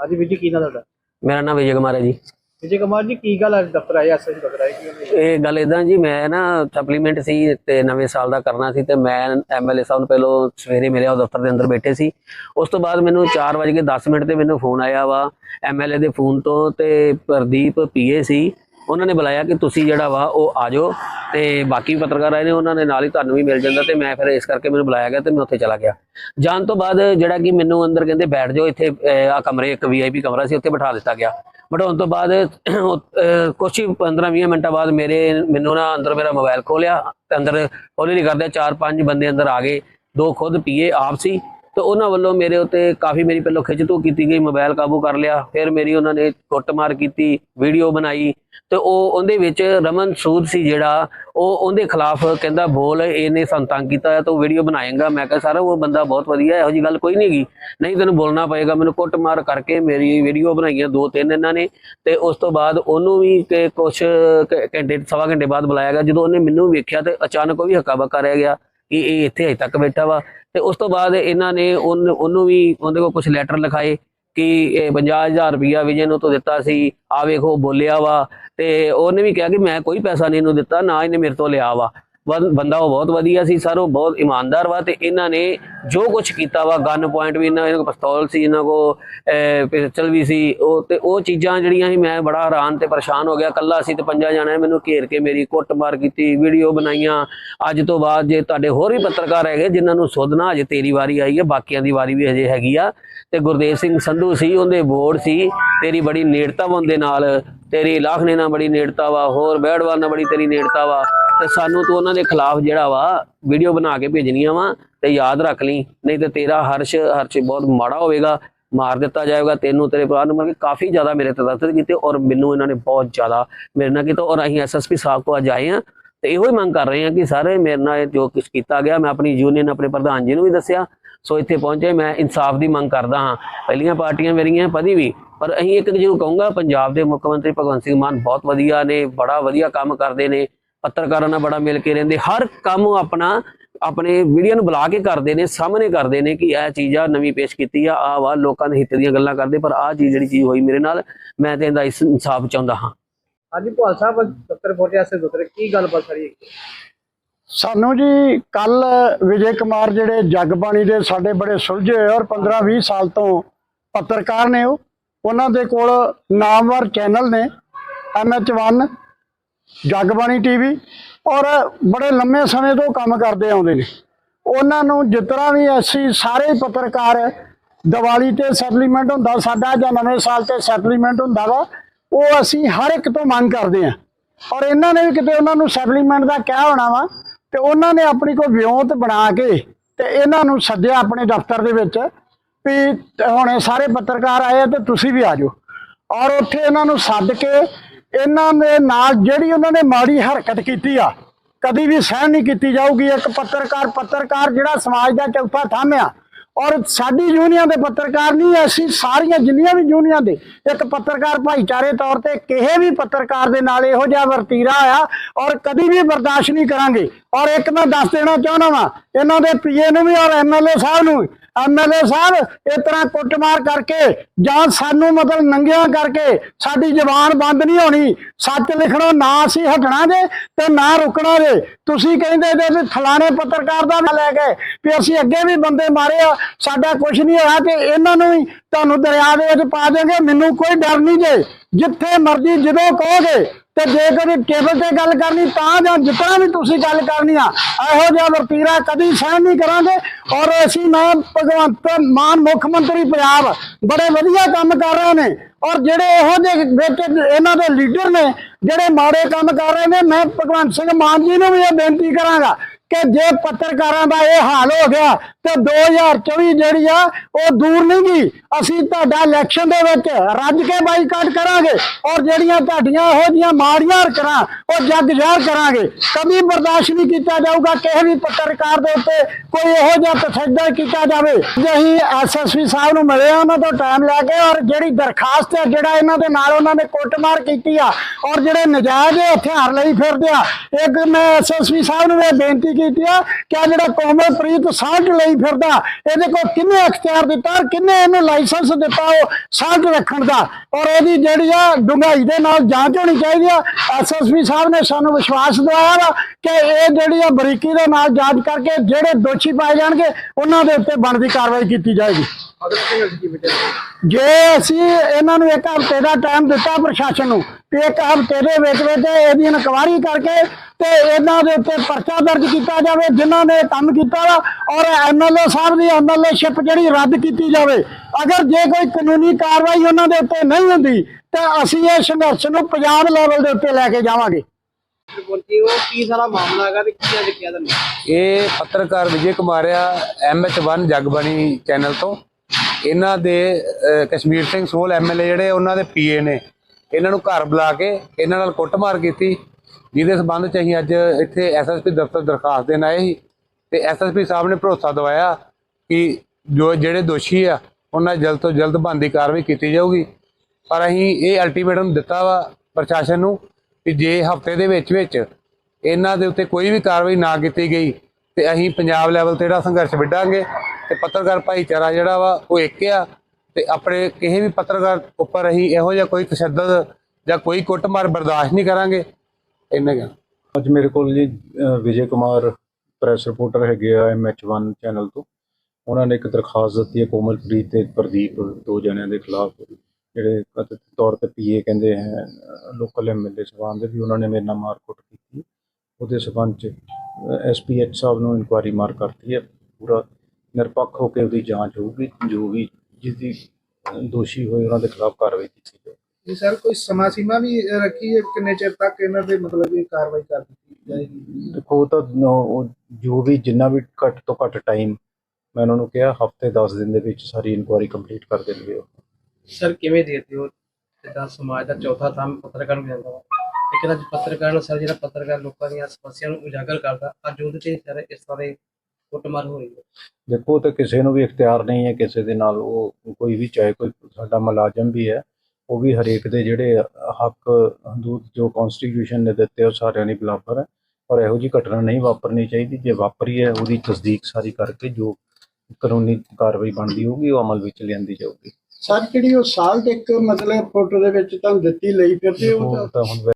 ਹਾਂਜੀ ਵੀਰ ਜੀ ਕੀ ਨਾਮ ਤੁਹਾਡਾ? ਮੇਰਾ ਨਾਮ ਵਿਜੇ ਕੁਮਾਰ ਹੈ ਜੀ। ਵਿਜੇ ਕੁਮਾਰ ਜੀ ਕੀ ਗੱਲ ਅੱਜ ਦਫ਼ਤਰ ਆਏ ਐਸਐਸ ਦਫ਼ਤਰ ਆਏ ਕੀ? ਇਹ ਗੱਲ ਇਦਾਂ ਜੀ ਮੈਂ ਨਾ ਸਪਲੀਮੈਂਟ ਸੀ ਤੇ ਨਵੇਂ ਸਾਲ ਦਾ ਕਰਨਾ ਸੀ ਤੇ ਮੈਂ ਐਮਐਲਏ ਸਾਹਿਬ ਨੂੰ ਪਹਿਲੋਂ ਸਵੇਰੇ ਮਿਲਿਆ ਉਹ ਦਫ਼ਤਰ ਦੇ ਅੰਦਰ ਬੈਠੇ ਸੀ। ਉਸ ਤੋਂ ਬਾਅਦ ਮੈਨੂੰ 4:10 ਮਿੰਟ ਤੇ ਮੈਨੂੰ ਫੋਨ ਆਇਆ ਵਾ ਐਮਐਲਏ ਦੇ ਫੋਨ ਤੋਂ ਤੇ ਪ੍ਰਦੀਪ ਪੀਏ ਸੀ। ਉਹਨਾਂ ਨੇ ਬੁਲਾਇਆ ਕਿ ਤੁਸੀਂ ਜਿਹੜਾ ਵਾ ਉਹ ਆ ਜਾਓ ਤੇ ਬਾਕੀ ਵੀ ਪੱਤਰਕਾਰ ਆਏ ਨੇ ਉਹਨਾਂ ਨੇ ਨਾਲ ਹੀ ਤੁਹਾਨੂੰ ਵੀ ਮਿਲ ਜਾਂਦਾ ਤੇ ਮੈਂ ਫਿਰ ਇਸ ਕਰਕੇ ਮੈਨੂੰ ਬੁਲਾਇਆ ਗਿਆ ਤੇ ਮੈਂ ਉੱਥੇ ਚਲਾ ਗਿਆ। ਜਾਣ ਤੋਂ ਬਾਅਦ ਜਿਹੜਾ ਕਿ ਮੈਨੂੰ ਅੰਦਰ ਕਹਿੰਦੇ ਬੈਠ ਜਾਓ ਇੱਥੇ ਆ ਕਮਰੇ ਇੱਕ ਵੀਆਈਪੀ ਕਮਰਾ ਸੀ ਉੱਥੇ ਬਿਠਾ ਦਿੱਤਾ ਗਿਆ। ਬਿਠਾਉਣ ਤੋਂ ਬਾਅਦ ਉਹ, ਕੁਛ ਹੀ 15-20 ਮਿੰਟਾਂ ਬਾਅਦ ਮੇਰੇ ਮੈਨੂੰ ਨਾ ਅੰਦਰ ਮੇਰਾ ਮੋਬਾਈਲ ਖੋਲਿਆ ਤੇ ਅੰਦਰ ਹੌਲੀ ਨਹੀਂ ਕਰਦੇ ਚਾਰ ਪੰਜ ਬੰਦੇ ਅੰਦਰ ਆ ਗਏ। ਦੋ ਖੁਦ ਪੀਏ ਆਪ ਸੀ। ਤੇ ਉਹਨਾਂ ਵੱਲੋਂ ਮੇਰੇ ਉੱਤੇ ਕਾਫੀ ਮੇਰੀ ਪਹਿਲੋਂ ਖਿੱਚਤੂ ਕੀਤੀ ਗਈ, ਮੋਬਾਈਲ ਕਾਬੂ ਕਰ ਲਿਆ। ਫਿਰ ਮੇਰੀ ਉਹਨਾਂ ਨੇ ਕੁੱਟਮਾਰ ਕੀਤੀ, ਵੀਡੀਓ ਬਣਾਈ। ਤੇ ਉਹ ਉਹਦੇ ਵਿੱਚ ਰਮਨ ਸੂਦ ਸੀ ਜਿਹੜਾ, ਉਹ ਉਹਦੇ ਖਿਲਾਫ ਕਹਿੰਦਾ, ਬੋਲ, ਇਹਨੇ ਸਾਨੂੰ ਤੰਗ ਕੀਤਾ ਹੈ, ਤਾਂ ਉਹ ਵੀਡੀਓ ਬਣਾਏਗਾ। ਮੈਂ ਕਿਹਾ, ਸਰ, ਉਹ ਬੰਦਾ ਬਹੁਤ ਵਧੀਆ, ਇਹੋ ਜੀ ਗੱਲ ਕੋਈ ਨਹੀਂ ਹੈਗੀ। ਨਹੀਂ, ਤੈਨੂੰ ਬੋਲਣਾ ਪਏਗਾ। ਮੈਨੂੰ ਕੁੱਟਮਾਰ ਕਰਕੇ ਮੇਰੀ ਵੀਡੀਓ ਬਣਾਈਆਂ ਦੋ ਤਿੰਨ ਇਹਨਾਂ ਨੇ। ਤੇ ਉਸ ਤੋਂ ਬਾਅਦ ਉਹਨੂੰ ਵੀ ਕਿ ਕੁਛ ਘੰਟੇ, ਸਵਾ ਘੰਟੇ ਬਾਅਦ ਬੁਲਾਇਆ ਗਿਆ। ਜਦੋਂ ਉਹਨੇ ਮੈਨੂੰ ਵੇਖਿਆ ਤੇ ਅਚਾਨਕ ਉਹ ਵੀ ਹੱਕਾ ਬੱਕਾ ਰਹਿ ਗਿਆ। ਕਿ ਇਹ ਇੱਥੇ ਅਜੇ ਤੱਕ ਬੈਠਾ ਵਾ। ਤੇ ਉਸ ਤੋਂ ਬਾਅਦ ਇਹਨਾਂ ਨੇ ਉਹਨ- ਉਹਨੂੰ ਵੀ ਉਹਦੇ ਕੋਲ ਕੁਝ ਲੈਟਰ ਲਿਖਾਏ ਕਿ ਇਹ 50000 ਰੁਪਇਆ ਵਿਜੇ ਨੂੰ ਤੋਂ ਦਿੱਤਾ ਸੀ ਆ ਵੇਖੋ ਬੋਲਿਆ ਵਾ। ਤੇ ਉਹਨੇ ਵੀ ਕਿਹਾ ਕਿ ਮੈਂ ਕੋਈ ਪੈਸਾ ਨਹੀਂ ਇਹਨੂੰ ਦਿੱਤਾ, ਨਾ ਇਹਨੇ ਮੇਰੇ ਤੋਂ ਲਿਆ ਵਾ। ਬੰਦਾ ਉਹ ਬਹੁਤ ਵਧੀਆ ਸੀ, ਸਰ, ਉਹ ਬਹੁਤ ਇਮਾਨਦਾਰ ਵਾ ਤੇ ਇਹਨਾਂ ਨੇ ਜੋ ਕੁਝ ਕੀਤਾ ਵਾ ਗਨ ਪੁਆਇੰਟ ਵੀ ਇਹਨਾਂ ਕੋਲ ਪਿਸਤੌਲ ਸੀ, ਇਹਨਾਂ ਕੋਲ ਪਿਸਟਲ ਵੀ ਸੀ, ਉਹ ਤੇ ਉਹ ਚੀਜ਼ਾਂ ਜਿਹੜੀਆਂ ਸੀ, ਮੈਂ ਬੜਾ ਹੈਰਾਨ ਤੇ ਪਰੇਸ਼ਾਨ ਹੋ ਗਿਆ ਕੱਲਾ ਸੀ ਤੇ ਪੰਜਾ ਜਾਣਾ ਮੈਨੂੰ ਘੇਰ ਕੇ ਮੇਰੀ ਕੁੱਟਮਾਰ ਕੀਤੀ ਵੀਡੀਓ ਬਣਾਈਆਂ। ਅੱਜ ਤੋਂ ਬਾਅਦ ਜੇ ਤੁਹਾਡੇ ਹੋਰ ਵੀ ਪੱਤਰਕਾਰ ਹੈਗੇ, ਜਿਨ੍ਹਾਂ ਨੂੰ ਸੋਧਣਾ ਅਜੇ ਤੇਰੀ ਵਾਰੀ ਆਈ ਹੈ, ਬਾਕੀਆਂ ਦੀ ਵਾਰੀ ਵੀ ਹਜੇ ਹੈਗੀ ਆ। ਤੇ ਗੁਰਦੇਵ ਸਿੰਘ ਸੰਧੂ ਸੀ, ਉਹਦੇ ਬੋਰਡ ਸੀ, ਤੇਰੀ ਬੜੀ ਨੇੜਤਾ ਵਾ ਉਹਦੇ ਨਾਲ। ਤੇਰੀ ਲਾਖਣੇ ਨਾਲ ਬੜੀ ਨੇੜਤਾ ਵਾ, ਹੋਰ ਬੈੜਵਾਲ ਨਾਲ ਬੜੀ ਤੇਰੀ ਨੇੜਤਾ ਵਾ। ਤੇ ਸਾਨੂੰ ਤੂੰ ਉਹਨਾਂ ਦੇ ਖਿਲਾਫ ਜਿਹੜਾ ਵਾ ਵੀਡੀਓ ਬਣਾ ਕੇ ਭੇਜਣੀਆਂ ਵਾ ਤੇ ਯਾਦ ਰੱਖ ਲਈ, ਨਹੀਂ ਤੇ ਤੇਰਾ ਹਰਸ਼ ਹਰਸ਼ ਬਹੁਤ ਮਾੜਾ ਹੋਵੇਗਾ, ਮਾਰ ਦਿੱਤਾ ਜਾਏਗਾ ਤੈਨੂੰ, ਤੇਰੇ ਭਰਾ ਨੂੰ, ਮਤਲਬ ਕਿ ਕਾਫੀ ਜ਼ਿਆਦਾ ਮੇਰੇ ਤੇ ਦਸਤ ਕੀਤੇ ਔਰ ਮੈਨੂੰ ਇਹਨਾਂ ਨੇ ਬਹੁਤ ਜ਼ਿਆਦਾ ਮੇਰੇ ਨਾਲ ਕੀਤਾ ਔਰ ਅਸੀਂ ਐਸਐਸਪੀ ਸਾਹਿਬ ਕੋ ਅੱਜ ਆਏ ਆ ਤੇ ਇਹੋ ਹੀ ਮੰਗ ਕਰ ਰਹੇ ਹਾਂ ਕਿ ਸਾਰੇ ਮੇਰੇ ਨਾਲ ਜੋ ਕੁਝ ਕੀਤਾ ਗਿਆ, ਮੈਂ ਆਪਣੀ ਯੂਨੀਅਨ ਆਪਣੇ ਪ੍ਰਧਾਨ ਜੀ ਨੂੰ ਵੀ ਦੱਸਿਆ। ਸੋ ਇੱਥੇ ਪਹੁੰਚੇ, ਮੈਂ ਇਨਸਾਫ ਦੀ ਮੰਗ ਕਰਦਾ ਹਾਂ। ਪਹਿਲੀਆਂ ਪਾਰਟੀਆਂ ਮੇਰੀਆਂ ਪਦੀ ਵੀ ਪਰ ਅਸੀਂ ਇੱਕ ਜ਼ਰੂਰ ਕਹੂੰਗਾ ਪੰਜਾਬ ਦੇ ਮੁੱਖ ਮੰਤਰੀ ਭਗਵੰਤ ਸਿੰਘ ਮਾਨ ਬਹੁਤ ਵਧੀਆ ਨੇ ਬੜਾ ਵਧੀਆ ਕੰਮ ਕਰਦੇ ਨੇ ਪੱਤਰਕਾਰਾਂ ਨਾਲ ਬੜਾ ਮਿਲ ਕੇ ਰਹਿੰਦੇ ਹਰ ਕੰਮ ਆਪਣਾ ਆਪਣੇ ਵੀਡੀਓ ਨੂੰ ਬੁਲਾ ਕੇ ਕਰਦੇ ਨੇ ਸਾਹਮਣੇ ਕਰਦੇ ਨੇ ਕਿ ਇਹ ਚੀਜ਼ ਆ ਨਵੀਂ ਪੇਸ਼ ਕੀਤੀ ਆ ਆ ਵਾ ਲੋਕਾਂ ਦੇ ਹਿੱਤ ਦੀਆਂ ਗੱਲਾਂ ਕਰਦੇ ਪਰ ਆ ਚੀਜ਼ ਜਿਹੜੀ ਚੀਜ਼ ਹੋਈ ਮੇਰੇ ਨਾਲ ਮੈਂ ਤੇ ਇਹਦਾ ਇਸ ਇਨਸਾਫ ਚਾਹੁੰਦਾ ਹਾਂ ਹਾਂਜੀ ਭੋਲ ਸਾਹਿਬ ਅੱਜ ਦਫ਼ਤਰ ਪਹੁੰਚੇ ਐਸਐਸ ਦਫ਼ਤਰ ਕੀ ਗੱਲਬਾਤ ਸਾਰੀ? ਸਾਨੂੰ ਜੀ ਕੱਲ ਵਿਜੇ ਕੁਮਾਰ ਜਿਹੜੇ ਜਗਬਾਣੀ ਦੇ ਸਾਡੇ ਬੜੇ ਸੁਲਝੇ ਹੋਏ ਔਰ 15-20 ਸਾਲ ਤੋਂ ਪੱਤਰਕਾਰ ਨੇ ਉਹ ਉਹਨਾਂ ਦੇ ਕੋਲ ਨਾਮਵਰ ਚੈਨਲ ਨੇ ਐਮਐਚ1 ਜਗਬਾਣੀ ਟੀਵੀ ਔਰ ਬੜੇ ਲੰਮੇ ਸਮੇਂ ਤੋਂ ਕੰਮ ਕਰਦੇ ਆਉਂਦੇ ਨੇ। ਉਹਨਾਂ ਨੂੰ ਜਿਸ ਤਰ੍ਹਾਂ ਵੀ ਅਸੀਂ ਸਾਰੇ ਪੱਤਰਕਾਰ ਦੀਵਾਲੀ ਤੇ ਸੈਟਲਮੈਂਟ ਹੁੰਦਾ, ਸਾਡਾ ਜਾਂ ਨਵੇਂ ਸਾਲ ਤੇ ਸੈਟਲਮੈਂਟ ਹੁੰਦਾ ਵਾ, ਉਹ ਅਸੀਂ ਹਰ ਇੱਕ ਤੋਂ ਮੰਗ ਕਰਦੇ ਹਾਂ। ਔਰ ਇਹਨਾਂ ਨੇ ਵੀ ਕਿਤੇ ਉਹਨਾਂ ਨੂੰ ਸੈਟਲਮੈਂਟ ਦਾ ਕਿਹਾ ਹੋਣਾ ਵਾ, ਤੇ ਉਹਨਾਂ ਨੇ ਆਪਣੀ ਕੋਈ ਵਿਉਂਤ ਬਣਾ ਕੇ ਤੇ ਇਹਨਾਂ ਨੂੰ ਸੱਦਿਆ ਆਪਣੇ ਦਫ਼ਤਰ ਦੇ ਵਿੱਚ ਵੀ ਹੁਣ ਸਾਰੇ ਪੱਤਰਕਾਰ ਆਏ ਆ ਤੇ ਤੁਸੀਂ ਵੀ ਆ ਜਾਓ। ਔਰ ਉੱਥੇ ਇਹਨਾਂ ਨੂੰ ਸੱਦ ਕੇ ਇਹਨਾਂ ਦੇ ਨਾਲ ਜਿਹੜੀ ਉਹਨਾਂ ਨੇ ਮਾੜੀ ਹਰਕਤ ਕੀਤੀ ਆ, ਕਦੀ ਵੀ ਸਹਿਣ ਨਹੀਂ ਕੀਤੀ ਜਾਊਗੀ। ਇੱਕ ਪੱਤਰਕਾਰ ਪੱਤਰਕਾਰ ਜਿਹੜਾ ਸਮਾਜ ਦਾ ਚੌਥਾ ਥੰਮ ਆ, ਔਰ ਸਾਡੀ ਯੂਨੀਅਨ ਦੇ ਪੱਤਰਕਾਰ ਨਹੀਂ, ਅਸੀਂ ਸਾਰੀਆਂ ਜਿੰਨੀਆਂ ਵੀ ਯੂਨੀਅਨ ਦੇ, ਇੱਕ ਪੱਤਰਕਾਰ ਭਾਈਚਾਰੇ ਤੌਰ ਤੇ ਕਿਸੇ ਵੀ ਪੱਤਰਕਾਰ ਦੇ ਨਾਲ ਇਹੋ ਜਿਹਾ ਵਰਤੀਰਾ ਆ, ਔਰ ਕਦੀ ਵੀ ਬਰਦਾਸ਼ਤ ਨਹੀਂ ਕਰਾਂਗੇ। ਔਰ ਇੱਕ ਮੈਂ ਦੱਸ ਦੇਣਾ ਚਾਹੁੰਦਾ ਵਾਂ, ਇਹਨਾਂ ਦੇ ਪੀਏ ਨੂੰ ਵੀ ਔਰ ਐਮਐਲਏ ਸਾਹਿਬ ਨੂੰ ਐਮਐਲਏ ਸਾਹਿਬ, ਇਸ ਤਰ੍ਹਾਂ ਕੁੱਟਮਾਰ ਕਰਕੇ ਜਾਂ ਸਾਨੂੰ ਮਤਲਬ ਨੰਗਿਆਂ ਕਰਕੇ ਸਾਡੀ ਜਬਾਨ ਬੰਦ ਨਹੀਂ ਹੋਣੀ, ਸੱਚ ਲਿਖਣੋਂ ਨਾ ਅਸੀਂ ਹਟਣਾ ਜੇ ਤੇ ਨਾ ਰੁਕਣਾ ਜੇ। ਤੁਸੀਂ ਕਹਿੰਦੇ ਜੇ ਵੀ ਫਲਾਣੇ ਪੱਤਰਕਾਰ ਦਾ ਨਾਂ ਲੈ ਕੇ ਵੀ ਅਸੀਂ ਅੱਗੇ ਵੀ ਬੰਦੇ ਮਾਰੇ ਆ, ਸਾਡਾ ਕੁਝ ਨਹੀਂ ਹੋਇਆ ਤੇ ਇਹਨਾਂ ਨੂੰ ਵੀ ਤੁਹਾਨੂੰ ਦਰਿਆ ਦੇ ਵਿੱਚ ਪਾ ਦੇਣਗੇ ਮੈਨੂੰ ਕੋਈ ਡਰ ਨਹੀਂ ਜੇ। ਜਿੱਥੇ ਮਰਜ਼ੀ ਜਦੋਂ ਕਹੋਗੇ ਤੇ ਜੇ ਟੇਬਲ ਤੇ ਗੱਲ ਕਰਨੀ, ਤਾਂ ਜਾਂ ਜਿਤਨਾ ਵੀ ਤੁਸੀਂ ਗੱਲ ਕਰਨੀ ਆ ਇਹੋ ਜਿਹਾ ਵਰਤੀਰਾ ਕਦੀ ਸਹਿਣ ਨਹੀਂ ਕਰਾਂਗੇ। ਔਰ ਅਸੀਂ ਮੈਂ ਭਗਵੰਤ ਮਾਨ ਮੁੱਖ ਮੰਤਰੀ ਪੰਜਾਬ ਬੜੇ ਵਧੀਆ ਕੰਮ ਕਰ ਰਹੇ ਨੇ। ਔਰ ਜਿਹੜੇ ਇਹੋ ਜਿਹੇ ਵਿੱਚ ਇਹਨਾਂ ਦੇ ਲੀਡਰ ਨੇ, ਜਿਹੜੇ ਮਾੜੇ ਕੰਮ ਕਰ ਰਹੇ ਨੇ, ਮੈਂ ਭਗਵੰਤ ਸਿੰਘ ਮਾਨ ਜੀ ਨੂੰ ਵੀ ਇਹ ਬੇਨਤੀ ਕਰਾਂਗਾ ਕਿ ਜੇ ਪੱਤਰਕਾਰਾਂ ਦਾ ਇਹ ਹਾਲ ਹੋ ਗਿਆ ਤੇ 2024 ਜਿਹੜੀ ਆ, ਉਹ ਦੂਰ ਨਹੀਂ ਗਈ। ਅਸੀਂ ਤੁਹਾਡਾ ਇਲੈਕਸ਼ਨ ਦੇ ਵਿੱਚ ਰੱਜ ਕੇ ਬਾਈਕਾਟ ਕਰਾਂਗੇ ਔਰ ਜਿਹੜੀਆਂ ਤੁਹਾਡੀਆਂ ਇਹੋ ਜੀਆਂ ਮਾੜੀਆਂ ਹਰਕਤਾਂ, ਉਹ ਜੱਗ ਜ਼ਾਹਰ ਕਰਾਂਗੇ। ਕਦੀ ਬਰਦਾਸ਼ਤ ਨਹੀਂ ਕੀਤਾ ਜਾਊਗਾ, ਕਿਸੇ ਵੀ ਪੱਤਰਕਾਰ ਦੇ ਉੱਤੇ ਕੋਈ ਇਹੋ ਜਿਹਾ ਤਸ਼ੱਦਦ ਕੀਤਾ ਜਾਵੇ। ਜੇ ਅਸੀਂ ਐਸਐਸਪੀ ਸਾਹਿਬ ਨੂੰ ਮਿਲੇ ਉਹਨਾਂ ਤੋਂ ਟਾਈਮ ਲੈ ਕੇ ਔਰ ਜਿਹੜੀ ਦਰਖਾਸਤ ਹੈ, ਜਿਹੜਾ ਇਹਨਾਂ ਦੇ ਨਾਲ ਉਹਨਾਂ ਨੇ ਕੁੱਟਮਾਰ ਕੀਤੀ ਆ ਔਰ ਜਿਹੜੇ ਨਜਾਇਜ਼ ਹਥਿਆਰ ਲਈ ਫਿਰਦੇ ਆ, ਇੱਕ ਮੈਂ ਐਸਐਸਪੀ ਸਾਹਿਬ ਨੂੰ ਇਹ ਬੇਨਤੀ ਕੀਤੀ ਆ ਕਿ ਆ ਜਿਹੜਾ ਕੋਮਲਪ੍ਰੀਤ ਸਾਲਟ ਲਈ ਫਿਰਦਾ, ਇਹਦੇ ਕੋਲ ਕਿੰਨੇ ਅਖਤਿਆਰ ਦਿੱਤਾ ਔਰ ਕਿੰਨੇ ਇਹਨੂੰ ਲਾਇਸੈਂਸ ਦਿੱਤਾ ਉਹ ਸਾਲਟ ਰੱਖਣ ਦਾ? ਔਰ ਉਹਦੀ ਜਿਹੜੀ ਆ ਡੂੰਘਾਈ ਦੇ ਨਾਲ ਜਾਂਚ ਹੋਣੀ ਚਾਹੀਦੀ ਆ। ਐਸਐਸਪੀ ਸਾਹਿਬ ਨੇ ਸਾਨੂੰ ਵਿਸ਼ਵਾਸ ਦਿਵਾਇਆ ਵਾ ਕਿ ਇਹ ਜਿਹੜੀ ਆ ਬਰੀਕੀ ਦੇ ਨਾਲ ਜਾਂਚ ਕਰਕੇ ਜਿਹੜੇ ਦੋਸ਼ੀ ਪਾਏ ਜਾਣਗੇ, ਉਹਨਾਂ ਦੇ ਉੱਤੇ ਬਣਦੀ ਕਾਰਵਾਈ ਕੀਤੀ ਜਾਏਗੀ। ਜੇ ਅਸੀਂ ਇਹਨਾਂ ਨੂੰ ਇੱਕ ਹਫ਼ਤੇ ਦਾ ਟਾਈਮ ਦਿੱਤਾ ਪ੍ਰਸ਼ਾਸਨ ਨੂੰ ਕਿ ਇੱਕ ਹਫ਼ਤੇ ਦੇ ਵਿੱਚ ਵਿੱਚ ਇਹਦੀ ਇਨਕੁਆਇਰੀ ਕਰਕੇ ਤੇ ਇਹਨਾਂ ਦੇ ਉੱਤੇ ਪਰਚਾ ਦਰਜ ਕੀਤਾ ਜਾਵੇ, ਜਿਨ੍ਹਾਂ ਨੇ ਕੰਮ ਕੀਤਾ ਵਾ, ਔਰ ਐਮਐਲਏ ਸਾਹਿਬ ਦੀ ਐਮਐਲਏਸ਼ਿਪ ਜਿਹੜੀ ਰੱਦ ਕੀਤੀ ਜਾਵੇ। ਅਗਰ ਜੇ ਕੋਈ ਕਾਨੂੰਨੀ ਕਾਰਵਾਈ ਉਹਨਾਂ ਦੇ ਉੱਤੇ ਨਹੀਂ ਹੁੰਦੀ, ਤਾਂ ਅਸੀਂ ਇਹ ਸੰਘਰਸ਼ ਨੂੰ ਪੰਜਾਬ ਲੈਵਲ ਦੇ ਉੱਤੇ ਲੈ ਕੇ ਜਾਵਾਂਗੇ। ਇਹ ਪੱਤਰਕਾਰ Vijay Kumar MH one Jagbani channel ਤੋਂ। ਇਹਨਾਂ ਦੇ ਕਸ਼ਮੀਰ ਸਿੰਘ ਸੋਲ ਐਮਐਲਏ ਜਿਹੜੇ, ਉਹਨਾਂ ਦੇ ਪੀਏ ਨੇ। ਇਹਨਾਂ ਨੂੰ ਘਰ ਬੁਲਾ ਕੇ ਇਹਨਾਂ ਨਾਲ ਕੁੱਟਮਾਰ ਕੀਤੀ, ਜਿਹਦੇ ਸਬੰਧ ਚ ਅਸੀਂ ਅੱਜ ਇੱਥੇ ਐਸਐਸਪੀ ਦਫ਼ਤਰ ਦਰਖਾਸਤ ਦੇਣ ਆਏ ਸੀ ਤੇ ਐਸਐਸਪੀ ਸਾਹਿਬ ਨੇ ਭਰੋਸਾ ਦਵਾਇਆ ਕਿ ਜੋ ਜਿਹੜੇ ਦੋਸ਼ੀ ਆ, ਉਹਨਾਂ ਜਲਦ ਤੋਂ ਜਲਦ ਬਣਦੀ ਕਾਰਵਾਈ ਕੀਤੀ ਜਾਊਗੀ। ਪਰ ਅਸੀਂ ਇਹ ਅਲਟੀਮੇਟਮ ਦਿੱਤਾ ਵਾ ਪ੍ਰਸ਼ਾਸਨ ਨੂੰ ਕਿ ਜੇ ਹਫ਼ਤੇ ਦੇ ਵਿੱਚ ਵਿੱਚ ਇਹਨਾਂ ਦੇ ਉੱਤੇ ਕੋਈ ਵੀ ਕਾਰਵਾਈ ਨਾ ਕੀਤੀ ਗਈ ਤੇ ਅਸੀਂ ਪੰਜਾਬ ਲੈਵਲ ਤੇ ਜਿਹੜਾ ਸੰਘਰਸ਼ ਵਿੱਢਾਂਗੇ। ਤੇ ਪੱਤਰਕਾਰ ਭਾਈਚਾਰਾ ਜਿਹੜਾ ਵਾ ਉਹ ਇੱਕ ਆ ਤੇ ਆਪਣੇ ਕਿਸੇ ਵੀ ਪੱਤਰਕਾਰ ਉੱਪਰ ਅਸੀਂ ਇਹੋ ਜਿਹਾ ਕੋਈ ਤਸ਼ੱਦਦ ਜਾਂ ਕੋਈ ਕੁੱਟਮਾਰ ਬਰਦਾਸ਼ਤ ਨਹੀਂ ਕਰਾਂਗੇ। ਇੰਨੇ ਕੁ ਅੱਜ ਮੇਰੇ ਕੋਲ ਜੀ ਵਿਜੇ ਕੁਮਾਰ ਪ੍ਰੈਸ ਰਿਪੋਰਟਰ ਹੈਗੇ ਆ ਐਮਐਚ1 ਚੈਨਲ ਤੋਂ। ਉਹਨਾਂ ਨੇ ਇੱਕ ਦਰਖਾਸਤ ਦਿੱਤੀ ਹੈ ਕੋਮਲਪ੍ਰੀਤ ਤੇ ਪ੍ਰਦੀਪ, ਦੋ ਜਣਿਆਂ ਦੇ ਖਿਲਾਫ। ਜਿਹੜੇ ਕਥਿਤ ਤੌਰ ਤੇ ਪੀਏ ਕਹਿੰਦੇ ਹੈ ਲੋਕਲ ਐਮਐਲਏ ਸਵਾਨ ਦੇ ਵੀ ਉਹਨਾਂ ਨੇ ਮੇਰੇ ਨਾਲ ਮਾਰਕੁੱਟ ਕੀਤੀ। ਉਹਦੇ ਸਬੰਧ ਚ ਐਸਪੀਐਚ ਸਾਹਿਬ ਨੂੰ ਇਨਕੁਆਰੀ ਮਾਰ ਕਰਤੀ ਹੈ ਪੂਰਾ। ਨਿਰਪੱਖ ਹੋ ਕੇ ਉਹਦੀ ਜਾਂਚ ਹੋਊਗੀ ਜੋ ਵੀ ਜਿਹਦੀ ਅਹ ਦੋਸ਼ੀ ਹੋਏ ਉਹਨਾਂ ਦੇ ਖਿਲਾਫ ਕਾਰਵਾਈ ਕੀਤੀ ਜਾਊਗੀ ਜੀ ਸਰ ਕੋਈ ਸਮਾਂ ਸੀਮਾ ਵੀ ਰੱਖੀ ਹੈ? ਕਿੰਨੇ ਚਿਰ ਤੱਕ ਇਹਨਾਂ ਦੇ ਮਤਲਬ ਇਹ ਕਾਰਵਾਈ ਕਰ ਦਿੱਤੀ ਜਾਏਗੀ? ਦੇਖੋ ਤਾਂ ਜੋ ਵੀ ਜਿੰਨਾ ਵੀ ਘੱਟ ਤੋਂ ਘੱਟ ਟਾਈਮ ਮੈਂ ਉਹਨਾਂ ਨੂੰ ਕਿਹਾ ਹਫ਼ਤੇ 10 ਦਿਨ ਦੇ ਵਿੱਚ ਸਾਰੀ ਇਨਕੁਆਇਰੀ ਕੰਪਲੀਟ ਕਰ ਦੇਣਗੇ ਉਹ। ਸਰ ਕਿਵੇਂ ਦੇਖਦੇ ਹੋ? ਜਿੱਦਾਂ ਸਮਾਜ ਦਾ ਚੌਥਾ ਥੰਮ ਪੱਤਰਕਾਰ ਨੂੰ ਜਾਂਦਾ ਵਾ। ਲੇਕਿਨ ਅੱਜ ਪੱਤਰਕਾਰ ਨੂੰ ਸਰ ਜਿਹੜਾ ਪੱਤਰਕਾਰ ਲੋਕਾਂ ਦੀਆਂ ਸਮੱਸਿਆ ਨੂੰ ਉਜਾਗਰ ਕਰਦਾ ਅੱਜ ਉਹਦੇ ਤੇ ਸਰ ਇਸ ਤਰ੍ਹਾਂ ਕੁੱਟਮਾਰ ਹੋ ਰਹੀ ਹੈ। ਦੇਖੋ ਤਾਂ ਕਿਸੇ ਨੂੰ ਵੀ ਇਖਤਿਆਰ ਨਹੀਂ ਹੈ ਕਿਸੇ ਦੇ ਨਾਲ ਉਹ ਕੋਈ ਵੀ ਚਾਹੇ ਕੋਈ ਸਾਡਾ ਮੁਲਾਜ਼ਮ ਵੀ ਹੈ ਉਹ ਵੀ ਹਰੇਕ ਦੇ ਜਿਹੜੇ ਹੱਕ ਹਦੂਦ ਜੋ ਕਨਸਟੀਟਿਊਸ਼ਨ ਨੇ ਦਿੱਤੇ ਉਹ ਸਾਰਿਆਂ ਦੀ ਬਰਾਬਰ ਹੈ। ਔਰ ਇਹੋ ਜਿਹੀ ਘਟਨਾ ਨਹੀਂ ਵਾਪਰਨੀ ਚਾਹੀਦੀ। ਜੇ ਵਾਪਰੀ ਹੈ ਉਹਦੀ ਤਸਦੀਕ ਸਾਰੀ ਕਰਕੇ ਜੋ ਕਾਨੂੰਨੀ ਕਾਰਵਾਈ ਬਣਦੀ ਹੋਊਗੀ ਉਹ ਅਮਲ ਵਿੱਚ ਲਿਆਂਦੀ ਜਾਊਗੀ। ਸਰ ਜਿਹੜੀ ਉਹ ਸਾਲਟ ਇੱਕ ਮਤਲਬ ਫੋਟੋ ਦੇ ਵਿੱਚ ਤੁਹਾਨੂੰ ਦਿੱਤੀ ਲਈ ਫਿਰਦੇ ਉਹ ਤਾਂ ਹੁਣ